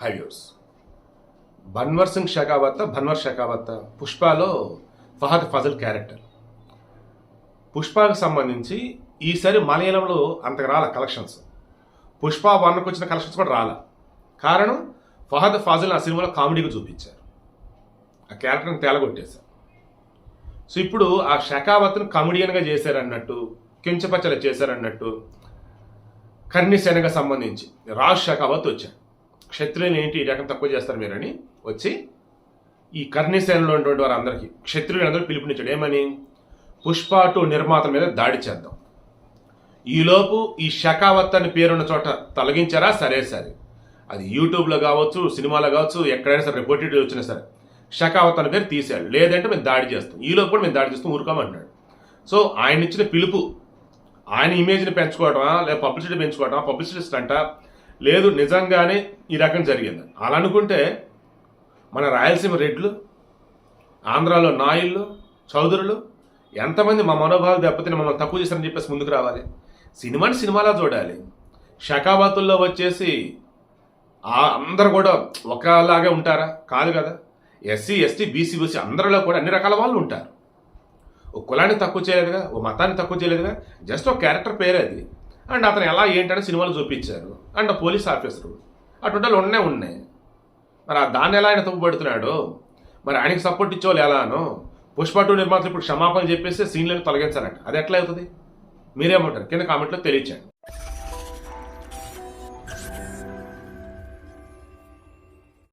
హైవ్యూస్ బన్వర్ సింగ్ షెకావత్ బన్వర్ షెకావత్ పుష్పలో ఫహద్ ఫజల్ క్యారెక్టర్. పుష్పకు సంబంధించి ఈసారి మలయాళంలో అంతకు రాల కలెక్షన్స్. పుష్ప వన్కి వచ్చిన కలెక్షన్స్ కూడా రాల. కారణం ఫహద్ ఫాజిల్ ఆ సినిమాలో కామెడీగా చూపించారు. ఆ క్యారెక్టర్ని తేలగొట్టేశారు. సో ఇప్పుడు ఆ షకావత్ను కామెడియన్గా చేశారన్నట్టు కించపచ్చల చేశారన్నట్టు కర్ణి సేనగా సంబంధించి రాజ్ షకావత్ వచ్చాడు. క్షత్రియులు ఏంటి ఈ రకం తక్కువ చేస్తారు మీరని వచ్చి ఈ కర్ణిసేనలో ఉన్నటువంటి వారందరికీ క్షత్రియులు అందరూ పిలుపునిచ్చాడు. ఏమని? పుష్ప టూ నిర్మాతల మీద దాడి చేద్దాం. ఈలోపు ఈ షకావత్ అని పేరున్న చోట తొలగించారా? సరే సరే. అది యూట్యూబ్లో కావచ్చు సినిమాలో కావచ్చు ఎక్కడైనా సరే రిపోర్టెడ్ వచ్చినా సరే షకావత్ అనే పేరు తీసాడు లేదంటే మేము దాడి చేస్తాం. ఈలోపు కూడా మేము దాడి చేస్తాం ఊరుకోమంటాడు సో ఆయన ఇచ్చిన పిలుపు ఆయన ఇమేజ్ని పెంచుకోవటమా లేదా పబ్లిసిటీ పెంచుకోవటమా పబ్లిసిస్ట్ అంట లేదు నిజంగానే ఈ రకం జరిగింది. అలా అనుకుంటే మన రాయలసీమ రెడ్లు ఆంధ్రాలో నాయుళ్ళు చౌదరులు ఎంతమంది మా మనోభావాలు దెబ్బతిని మమ్మల్ని తక్కువ చేశారని చెప్పేసి ముందుకు రావాలి. సినిమాని సినిమాలా చూడాలి. షకాబాతుల్లో వచ్చేసి అందరు కూడా ఒకలాగే ఉంటారా? కాదు కదా. ఎస్సీ ఎస్టీ బీసీ బీసీ అందరిలో కూడా అన్ని రకాల వాళ్ళు ఉంటారు. ఓ కులాన్ని తక్కువ చేయలేదుగా ఓ మతాన్ని తక్కువ చేయలేదుగా జస్ట్ ఒక క్యారెక్టర్ పేరే అది. అండ్ అతను ఎలా ఏంటని సినిమాలు చూపించారు. And police officer. అటువంటి వాళ్ళు ఉన్నాయి ఉన్నాయి మరి ఆ దాన్ని ఎలా ఆయన తప్పుపడుతున్నాడు? మరి ఆయనకి సపోర్ట్ ఇచ్చేవాళ్ళు ఎలానో? పుష్ప టూ నిర్మాతలు ఇప్పుడు క్షమాపణ చెప్పేసి సీన్లను తొలగించారంట. అది ఎట్లా అవుతుంది? మీరేమంటారు? కింద కామెంట్లో తెలియచేయండి.